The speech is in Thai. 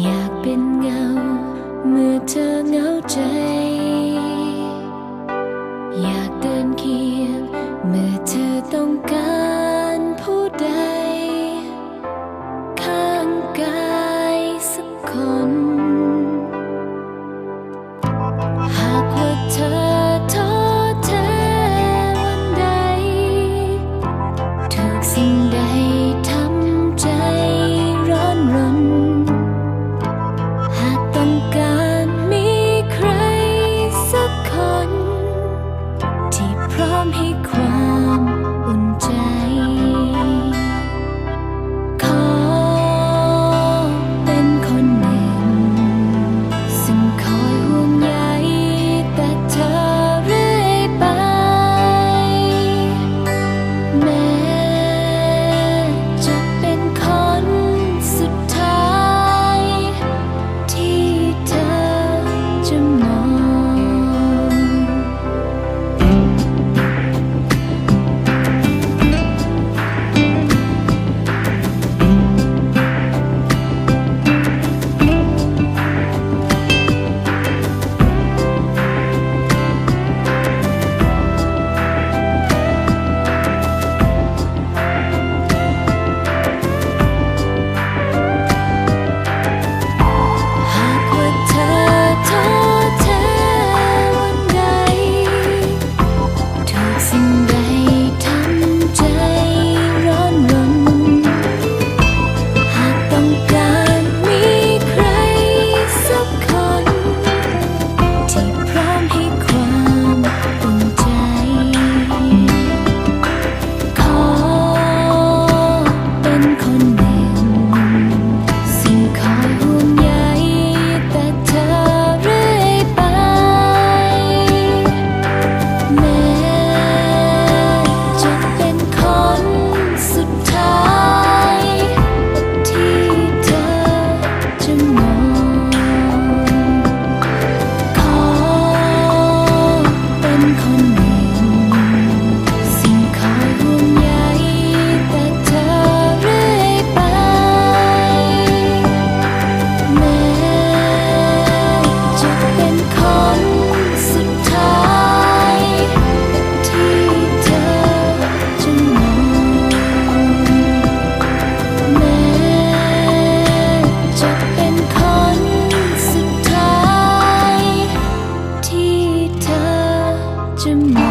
อยากเป็นเงา เมื่อเธอเหงาใจ อยากเดินเคียง เมื่อเธอต้องการผู้ใด ข้างกายสักคน 着什么？